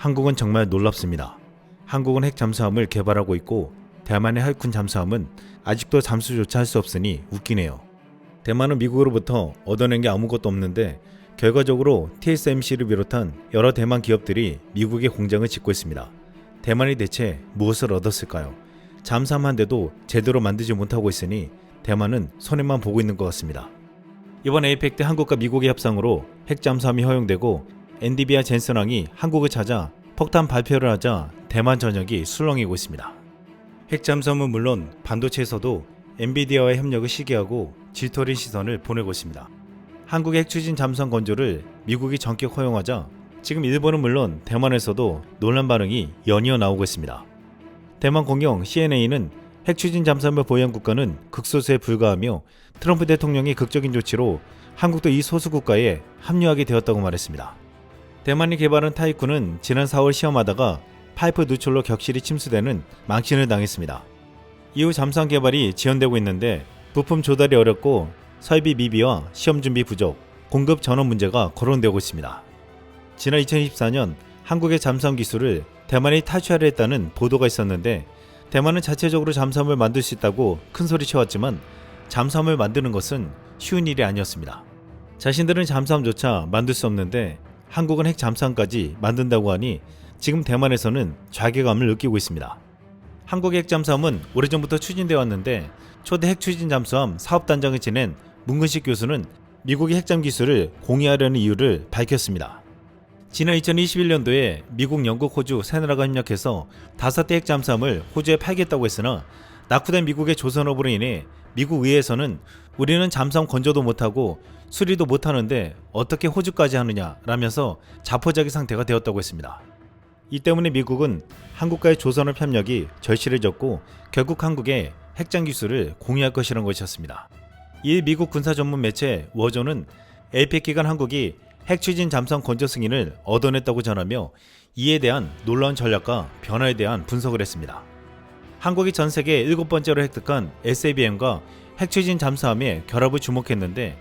한국은 정말 놀랍습니다. 한국은 핵 잠수함을 개발하고 있고 대만의 하이쿤 잠수함은 아직도 잠수조차 할 수 없으니 웃기네요. 대만은 미국으로부터 얻어낸 게 아무것도 없는데 결과적으로 TSMC를 비롯한 여러 대만 기업들이 미국에 공장을 짓고 있습니다. 대만이 대체 무엇을 얻었을까요? 잠수함 한 대도 제대로 만들지 못하고 있으니 대만은 손해만 보고 있는 것 같습니다. 이번 에이펙 때 한국과 미국의 협상으로 핵 잠수함이 허용되고 엔디비아 젠슨왕이 한국을 찾아 폭탄 발표를 하자 대만 전역이 술렁이고 있습니다. 핵 잠수함은 물론 반도체에서도 엔비디아와의 협력을 시기하고 질투어린 시선을 보내고 있습니다. 한국의 핵 추진 잠수함 건조를 미국이 전격 허용하자 지금 일본은 물론 대만에서도 논란 반응이 연이어 나오고 있습니다. 대만 공영 CNA는 핵 추진 잠수함을 보유한 국가는 극소수에 불과하며 트럼프 대통령이 극적인 조치로 한국도 이 소수 국가에 합류하게 되었다고 말했습니다. 대만이 개발한 타이쿤은 지난 4월 시험하다가 파이프 누출로 격실이 침수되는 망신을 당했습니다. 이후 잠수함 개발이 지연되고 있는데 부품 조달이 어렵고 설비 미비와 시험 준비 부족, 공급 전원 문제가 거론되고 있습니다. 지난 2024년 한국의 잠수함 기술을 대만이 탈취하려 했다는 보도가 있었는데 대만은 자체적으로 잠수함을 만들 수 있다고 큰 소리 쳐왔지만 잠수함을 만드는 것은 쉬운 일이 아니었습니다. 자신들은 잠수함조차 만들 수 없는데 한국은 핵 잠수함까지 만든다고 하니 지금 대만에서는 좌괴감을 느끼고 있습니다. 한국의 핵 잠수함은 오래전부터 추진되어 왔는데 초대 핵 추진 잠수함 사업단장을 지낸 문근식 교수는 미국의 핵잠 기술을 공유하려는 이유를 밝혔습니다. 지난 2021년도에 미국, 영국, 호주 세 나라가 협력해서 다섯 대핵 잠수함을 호주에 팔겠다고 했으나 낙후된 미국의 조선업으로 인해 미국 의회에서는 우리는 잠수함 건조도 못하고 수리도 못하는데 어떻게 호주까지 하느냐 라면서 자포자기 상태가 되었다고 했습니다. 이 때문에 미국은 한국과의 조선업 협력이 절실해졌고 결국 한국의 핵장 기술을 공유할 것이라는 것이었습니다. 이 미국 군사 전문 매체 워존은 에이펙 기간 한국이 핵 추진 잠수함 건조 승인을 얻어냈다고 전하며 이에 대한 놀라운 전략과 변화에 대한 분석을 했습니다. 한국이 전 세계 일곱 번째로 획득한 SABM과 핵 추진 잠수함의 결합을 주목했는데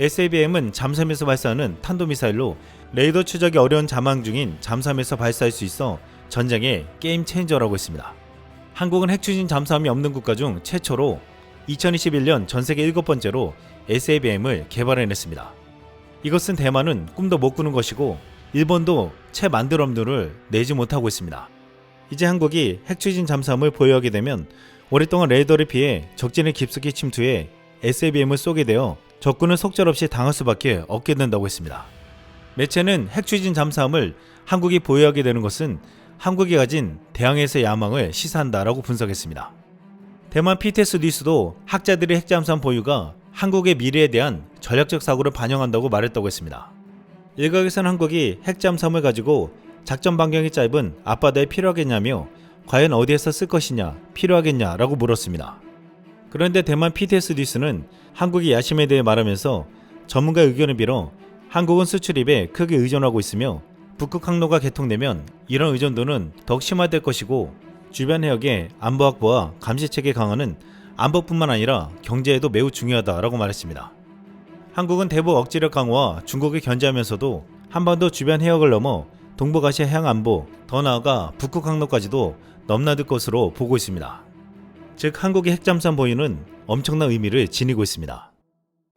SABM은 잠수함에서 발사하는 탄도미사일로 레이더 추적이 어려운 자망 중인 잠수함에서 발사할 수 있어 전쟁의 게임 체인저라고 했습니다. 한국은 핵 추진 잠수함이 없는 국가 중 최초로 2021년 전 세계 일곱 번째로 SABM을 개발해냈습니다. 이것은 대만은 꿈도 못 꾸는 것이고 일본도 채 만들 업무를 내지 못하고 있습니다. 이제 한국이 핵 추진 잠수함을 보유하게 되면 오랫동안 레이더를 피해 적진에 깊숙이 침투해 SABM을 쏘게 되어 적군을 속절없이 당할 수밖에 없게 된다고 했습니다. 매체는 핵 추진 잠수함을 한국이 보유하게 되는 것은 한국이 가진 대항해의 야망을 시사한다라고 분석했습니다. 대만 PTS 뉴스도 학자들의 핵잠수함 보유가 한국의 미래에 대한 전략적 사고를 반영한다고 말했다고 했습니다. 일각에서는 한국이 핵잠수함을 가지고 작전 반경이 짧은 앞바다에 필요하겠냐며 과연 어디에서 쓸 것이냐 필요하겠냐라고 물었습니다. 그런데 대만 PTS 뉴스는 한국의 야심에 대해 말하면서 전문가 의견을 빌어 한국은 수출입에 크게 의존하고 있으며 북극 항로가 개통되면 이런 의존도는 더욱 심화될 것이고 주변 해역의 안보 확보와 감시책의 강화는 안보뿐만 아니라 경제에도 매우 중요하다라고 말했습니다. 한국은 대북 억지력 강화와 중국을 견제하면서도 한반도 주변 해역을 넘어 동북아시아 해양 안보, 더 나아가 북극 항로까지도 넘나들 것으로 보고 있습니다. 즉 한국의 핵잠수함 보유는 엄청난 의미를 지니고 있습니다.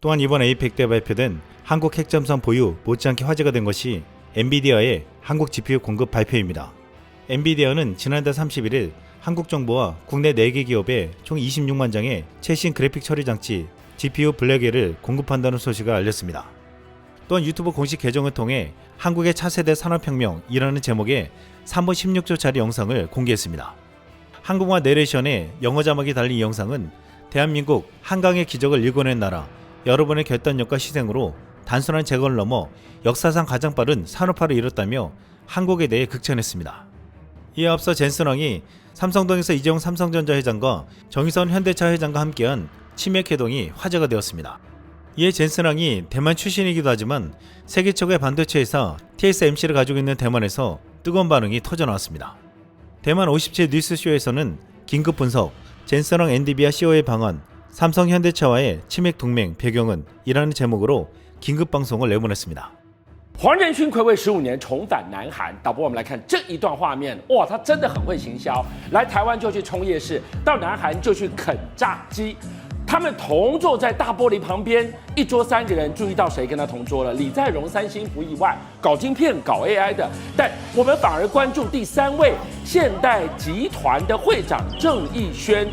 또한 이번 에이펙 때 발표된 한국 핵잠수함 보유 못지않게 화제가 된 것이 엔비디아의 한국 GPU 공급 발표입니다. 엔비디아는 지난달 31일 한국 정부와 국내 4개 기업에 총 26만 장의 최신 그래픽 처리 장치 GPU 블랙에를 공급한다는 소식을 알렸습니다. 또한 유튜브 공식 계정을 통해 한국의 차세대 산업혁명이라는 제목의 3분 16초짜리 영상을 공개했습니다. 한국어 내레이션에 영어 자막이 달린 이 영상은 대한민국 한강의 기적을 일궈낸 나라, 여러분의 결단력과 희생으로 단순한 제거를 넘어 역사상 가장 빠른 산업화를 이뤘다며 한국에 대해 극찬했습니다. 이에 앞서 젠슨 왕이 삼성동에서 이재용 삼성전자 회장과 정의선 현대차 회장과 함께한 치맥 회동이 화제가 되었습니다. 이에 젠슨왕이 대만 출신이기도 하지만 세계 최고의 반도체 회사 TSMC를 가지고 있는 대만에서 뜨거운 반응이 터져나왔습니다. 대만 57 뉴스쇼에서는 긴급 분석, 젠슨왕 엔디비아 CEO의 방안, 삼성 현대차와의 치맥 동맹 배경은 이라는 제목으로 긴급 방송을 내보냈습니다. 黄仁勋暌违十五年重返南韩，导播我们来看这一段画面，哇，他真的很会行销，来台湾就去冲夜市，到南韩就去啃炸鸡。 他们同坐在大玻璃旁边，一桌三个人，注意到谁跟他同桌了？李在镕、三星不意外，搞晶片、搞 AI 的，但我们反而关注第三位，现代集团的会长郑义轩。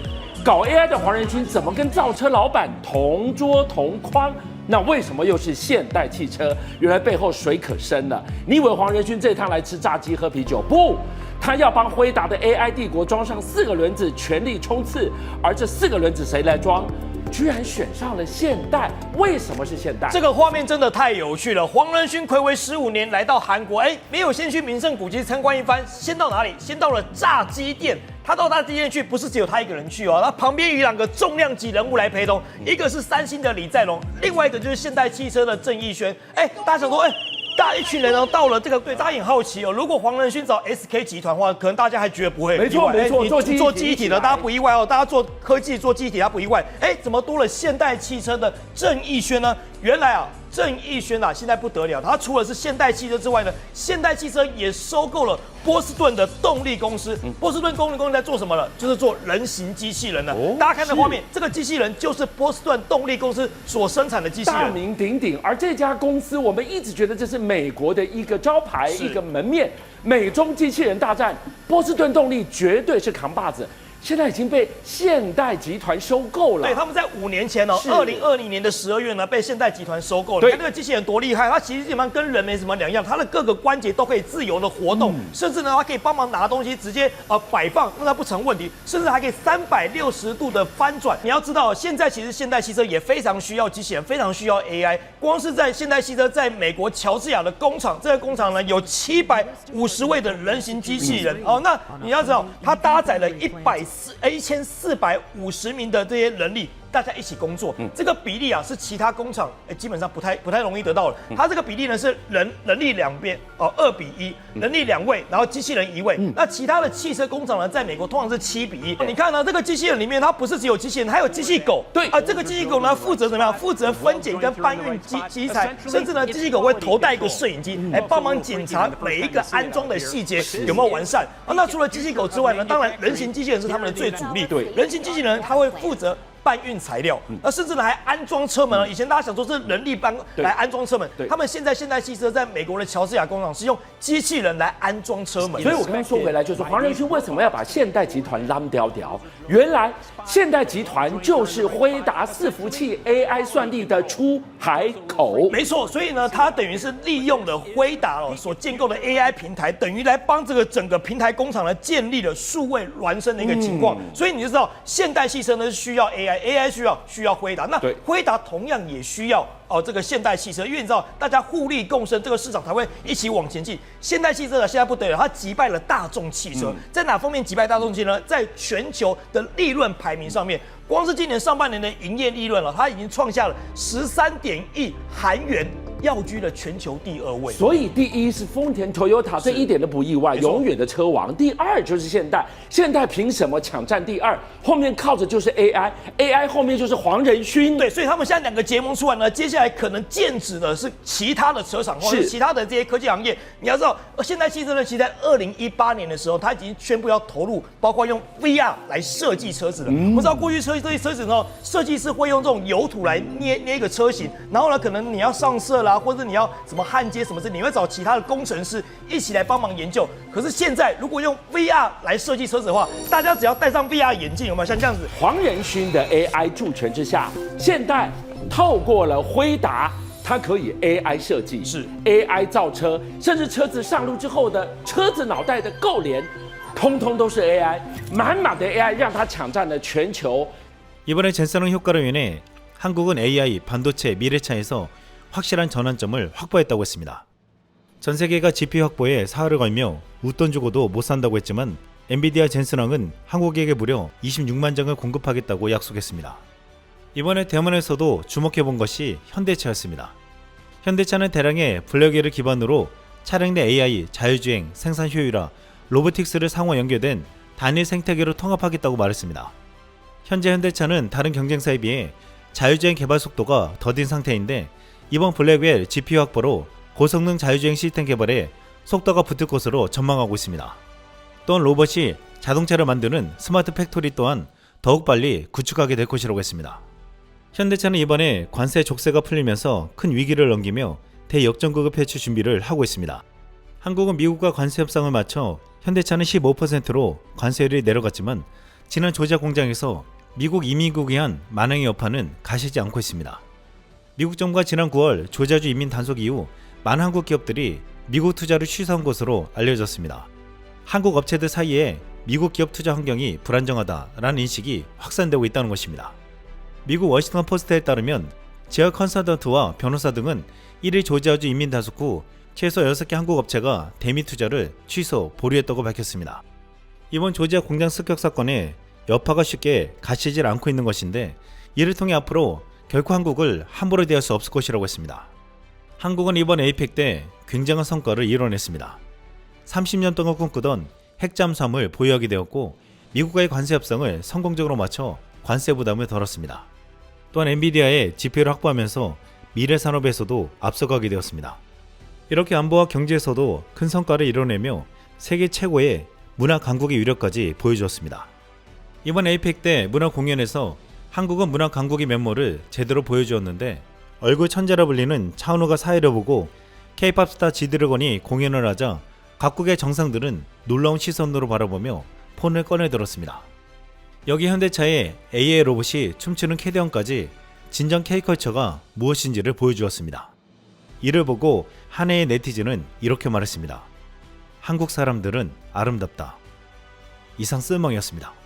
搞 AI 的黄仁勋怎么跟造车老板同桌同框？那为什么又是现代汽车？原来背后水可深了。你以为黄仁勋这趟来吃炸鸡喝啤酒？不，他要帮辉达的 AI 帝国装上四个轮子，全力冲刺。而这四个轮子谁来装？居然选上了现代，为什么是现代？这个画面真的太有趣了。黄仁勋暌违十五年来到韩国，哎，没有先去名胜古迹参观一番，先到哪里？先到了炸鸡店。他到炸鸡店去，不是只有他一个人去哦，他旁边有两个重量级人物来陪同，一个是三星的李在龙，另外一个就是现代汽车的郑义轩。哎，大家想说，哎。大一群人呢到了这个，对，大家很好奇哦。如果黄仁勋找 SK 集团的话，可能大家还觉得不会。没错没错，做做记忆体的，大家不意外哦。大家做科技做记忆体，大家不意外。哎，怎么多了现代汽车的郑义轩呢？原来啊。郑义轩啊，现在不得了，他除了是现代汽车之外呢，现代汽车也收购了波士顿的动力公司。波士顿动力公司在做什么呢？就是做人形机器人的。大家看这画面，这个机器人就是波士顿动力公司所生产的机器人，大名鼎鼎。而这家公司，我们一直觉得这是美国的一个招牌，一个门面。美中机器人大战，波士顿动力绝对是扛把子。现在已经被现代集团收购了。对，他们在五年前哦，二零二零年的十二月呢，被现代集团收购了。对，这个机器人多厉害，它其实基本上跟人没什么两样，它的各个关节都可以自由的活动，甚至呢，它可以帮忙拿东西，直接呃摆放，那它不成问题，甚至还可以三百六十度的翻转。你要知道，现在其实现代汽车也非常需要机器人，非常需要 AI。光是在现代汽车在美国乔治亚的工厂，这个工厂呢有七百五十位的人形机器人哦。那你要知道，它搭载了一百。四一千四百五十名的这些人力。大家一起工作，这个比例啊是其他工厂哎基本上不太不太容易得到的。它这个比例呢是人人力两边哦二比一，人力两位，然后机器人一位。那其他的汽车工厂呢，在美国通常是七比一。你看呢，这个机器人里面它不是只有机器人，还有机器狗。对啊，这个机器狗呢负责怎么样？负责分拣跟搬运机机材，甚至呢机器狗会头戴一个摄影机来帮忙检查每一个安装的细节有没有完善。啊，那除了机器狗之外呢，当然人形机器人是他们的最主力。对，人形机器人它会负责。搬运材料，那甚至呢还安装车门。以前大家想说是人力搬来安装车门，他们现在现代汽车在美国的乔治亚工厂是用机器人来安装车门。所以我刚刚说回来就是黄仁勋为什么要把现代集团拉掉掉？原来现代集团就是辉达伺服器 AI 算力的出海口。没错，所以呢，它等于是利用了辉达哦所建构的 AI 平台，等于来帮这个整个平台工厂呢建立了数位孪生的一个情况。所以你就知道现代汽车呢是需要 AI。AI 需要需要辉达，那辉达同样也需要哦这个现代汽车，因为你知道大家互利共生，这个市场才会一起往前进。现代汽车呢现在不得了，它击败了大众汽车，在哪方面击败大众汽车呢？在全球的利润排名上面，光是今年上半年的营业利润了，它已经创下了十三点亿韩元。要居了全球第二位，所以第一是丰田 Toyota，这一点都不意外，永远的车王。第二就是现代，现代凭什么抢占第二？后面靠着就是 AI，AI 后面就是黄仁勋。对，所以他们现在两个结盟出来呢，接下来可能剑指的是其他的车厂或者其他的这些科技行业。你要知道，现代汽车呢，其实在二零一八年的时候，它已经宣布要投入，包括用 VR 来设计车子了。我们知道过去车这些车子呢，设计师会用这种油土来捏捏一个车型，然后呢，可能你要上色了。啊，或者你要什么焊接什么事，你会找其他的工程师一起来帮忙研究。可是现在如果用 VR 来设计车子的话，大家只要戴上 VR 眼镜，有没有像这样子？黄仁勋的 AI 助权之下，现代透过了辉达，它可以 AI 设计，是 AI 造车，甚至车子上路之后的车子脑袋的构联，通通都是 AI，满满的 AI 让它抢占了全球。이번에젠사능효과로인해한국은 AI 반도체 미래차에서 확실한 전환점을 확보했다고 했습니다. 전 세계가 GPU 확보에 사활을 걸며 웃돈 주고도 못 산다고 했지만 엔비디아 젠슨왕은 한국에게 무려 26만 장을 공급하겠다고 약속했습니다. 이번에 대만에서도 주목해 본 것이 현대차였습니다. 현대차는 대량의 블랙웨어를 기반으로 차량 내 AI, 자율주행, 생산 효율화, 로보틱스를 상호 연결된 단일 생태계로 통합하겠다고 말했습니다. 현재 현대차는 다른 경쟁사에 비해 자율주행 개발 속도가 더딘 상태인데 이번 블랙웰 GPU 확보로 고성능 자율주행 시스템 개발에 속도가 붙을 것으로 전망하고 있습니다. 또한 로봇이 자동차를 만드는 스마트 팩토리 또한 더욱 빨리 구축하게 될 것이라고 했습니다. 현대차는 이번에 관세 족쇄가 풀리면서 큰 위기를 넘기며 대역전극을 펼칠 준비를 하고 있습니다. 한국은 미국과 관세 협상을 맞춰 현대차는 15%로 관세율이 내려갔지만 지난 조지아 공장에서 미국 이민국이 한 만행의 여파는 가시지 않고 있습니다. 미국 정부가 지난 9월 조지아주 이민 단속 이후 많은 한국 기업들이 미국 투자를 취소한 것으로 알려졌습니다. 한국 업체들 사이에 미국 기업 투자 환경이 불안정하다라는 인식이 확산되고 있다는 것입니다. 미국 워싱턴 포스트에 따르면 지역 컨설턴트와 변호사 등은 1일 조지아주 인민 단속 후 최소 6개 한국 업체가 대미 투자를 취소, 보류했다고 밝혔습니다. 이번 조지아 공장 습격 사건에 여파가 쉽게 가시질 않고 있는 것인데 이를 통해 앞으로 결코 한국을 함부로 대할 수 없을 것이라고 했습니다. 한국은 이번 에이펙 때 굉장한 성과를 이뤄냈습니다. 30년 동안 꿈꾸던 핵잠수함을 보유하게 되었고 미국과의 관세 협상을 성공적으로 마쳐 관세 부담을 덜었습니다. 또한 엔비디아의 GPU를 확보하면서 미래 산업에서도 앞서가게 되었습니다. 이렇게 안보와 경제에서도 큰 성과를 이뤄내며 세계 최고의 문화 강국의 위력까지 보여주었습니다. 이번 에이펙 때 문화 공연에서 한국은 문화 강국의 면모를 제대로 보여주었는데 얼굴 천재라 불리는 차은우가 사회를 보고 K-팝 스타 지드래곤이 공연을 하자 각국의 정상들은 놀라운 시선으로 바라보며 폰을 꺼내 들었습니다. 여기 현대차의 AA 로봇이 춤추는 캐디언까지 진정 K컬처가 무엇인지를 보여주었습니다. 이를 보고 한 해의 네티즌은 이렇게 말했습니다. 한국 사람들은 아름답다. 이상 쓸멍이었습니다.